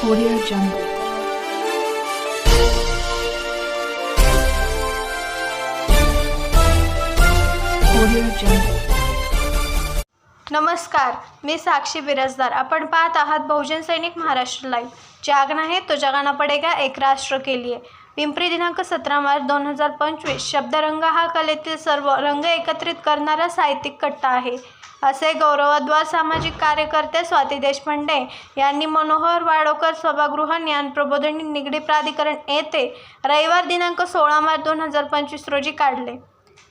Audio Jungle. Audio Jungle. नमस्कार मी साक्षी बिरजदार आपण पाहत आहात बहुजन सैनिक महाराष्ट्र लाईव्ह जागना है तो जगाना पडेगा एक राष्ट्र के लिए पिंपरी दिनांक सतरा मार्च दोन हजार पंचवीस शब्दरंग हा कलेतील सर्व रंग एकत्रित करणारा साहित्यिक कट्टा आहे असे गौरवोद्वार सामाजिक कार्यकर्ते स्वाती देशपांडे यांनी मनोहर वाडोकर सभागृह ज्ञान प्रबोधिनी निगडी प्राधिकरण येथे रविवार दिनांक सोळा मार्च दोन हजार पंचवीस रोजी काढले.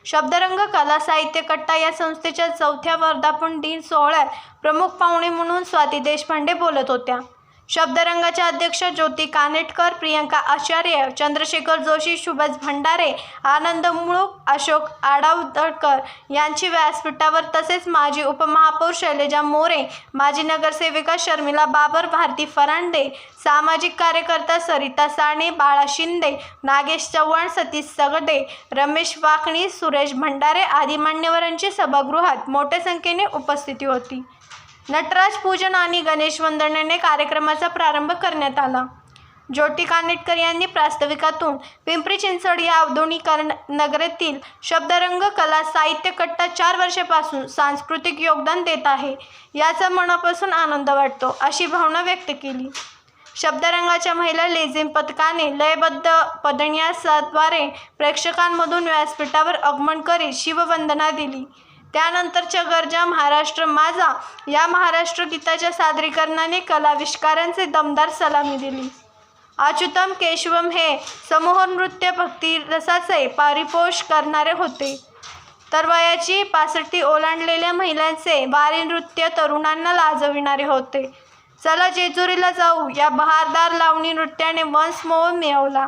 शब्दरंग कला साहित्य कट्टा या संस्थेच्या चौथ्या वर्धापन दिन सोहळ्यात प्रमुख पाहुणे म्हणून स्वाती देशपांडे बोलत होत्या. शब्दरंगाच्या अध्यक्ष ज्योती कानेटकर प्रियंका आचार्य चंद्रशेखर जोशी सुभाष भंडारे आनंद मुळूक अशोक आडावदकर यांची व्यासपीठावर तसेच माजी उपमहापौर शैलजा मोरे माजी नगरसेविका शर्मिला बाबर भारती फरांडे सामाजिक कार्यकर्ता सरिता साने बाळा शिंदे नागेश चव्हाण सतीश सगडे रमेश वाकणी सुरेश भंडारे आदी मान्यवरांची सभागृहात मोठ्या संख्येने उपस्थिती होती. नटराज पूजन आणि गणेश वंदनेने कार्यक्रमाचा प्रारंभ करण्यात आला. ज्योती कानेटकर यांनी प्रास्ताविकातून पिंपरी चिंचवड या आधुनिकरण नगरीतील शब्दरंग कला साहित्य कट्टा चार वर्षापासून सांस्कृतिक योगदान देत आहे. याचा मनापासून आनंद वाटतो अशी भावना व्यक्त केली. शब्दरंगाच्या महिला लेझिम पथकाने लयबद्ध पदन्यासाद्वारे प्रेक्षकांमधून व्यासपीठावर आगमन करीत शिववंदना दिली. त्यानंतरच्या गरजा महाराष्ट्र माझा. या महाराष्ट्र गीताच्या सादरीकरणाने कलाविष्कारांचे दमदार सलामी दिली. अच्युतम केशवम हे समूह नृत्य भक्ती रसाचे पारिपोष करणारे होते. तर वयाची पासष्टी ओलांडलेल्या महिलांचे वारी नृत्य तरुणांना लाजविणारे होते. चला जेजुरीला जाऊ. या बहारदार लावणी नृत्याने वंश मोह मिळवला.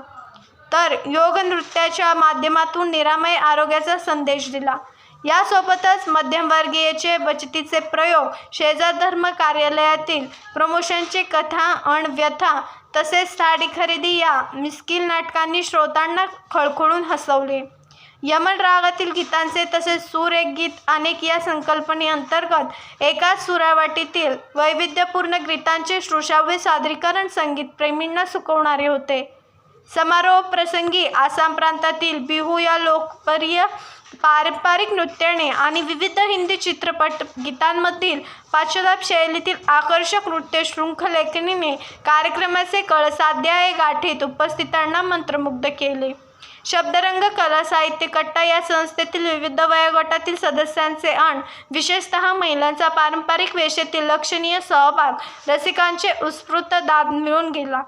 तर योग नृत्याच्या माध्यमातून निरामय आरोग्याचा संदेश दिला. यासोबतच मध्यमवर्गीयचे बचतीचे प्रयोग शेजार धर्म कार्यालयातील प्रमोशनची कथा अण व्यथा तसेच साडी खरेदी या मिस्किल नाटकांनी श्रोतांना खळखळून हसवले. यमन रागातील गीतांचे तसेच सूर एक गीत अनेक या संकल्पनेअंतर्गत एकाच सुरावाटीतील वैविध्यपूर्ण गीतांचे श्रुशाव्य सादरीकरण संगीतप्रेमींना सुकवणारे होते. समारोह प्रसंगी आसाम प्रांतातील बिहू या लोकप्रिय पारंपरिक नृत्याने आणि विविध हिंदी चित्रपट गीतांमधील पाश्चात्य शैलीतील आकर्षक नृत्य शृंखलेखनीने कार्यक्रमाचे कळसाध्याय गाठीत उपस्थितांना मंत्रमुग्ध केले. शब्दरंग कला साहित्य कट्टा या संस्थेतील विविध वयोगटातील सदस्यांचे आणि विशेषतः महिलांचा पारंपरिक वेशेतील लक्षणीय सहभाग रसिकांचे उत्स्फूर्त दाद मिळून गेला.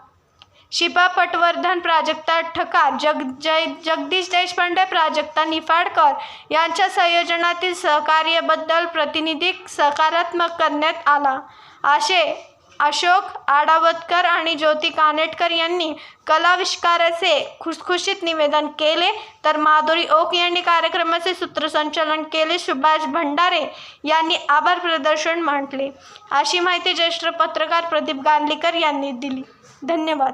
शिपा पटवर्धन प्राजक्ता ठकार जग जय जगदीश देशपांडे प्राजक्ता निफाडकर यांच्या संयोजनातील सहकार्याबद्दल प्रतिनिधिक सकारात्मक करण्यात आला. असे अशोक आडावतकर आणि ज्योती कानेटकर यांनी कलाविष्काराचे खुसखुशीत निवेदन केले. तर माधुरी ओक यांनी कार्यक्रमाचे सूत्रसंचालन केले. सुभाष भंडारे यांनी आभार प्रदर्शन मांडले. अशी माहिती ज्येष्ठ पत्रकार प्रदीप गांधीकर यांनी दिली. धन्यवाद.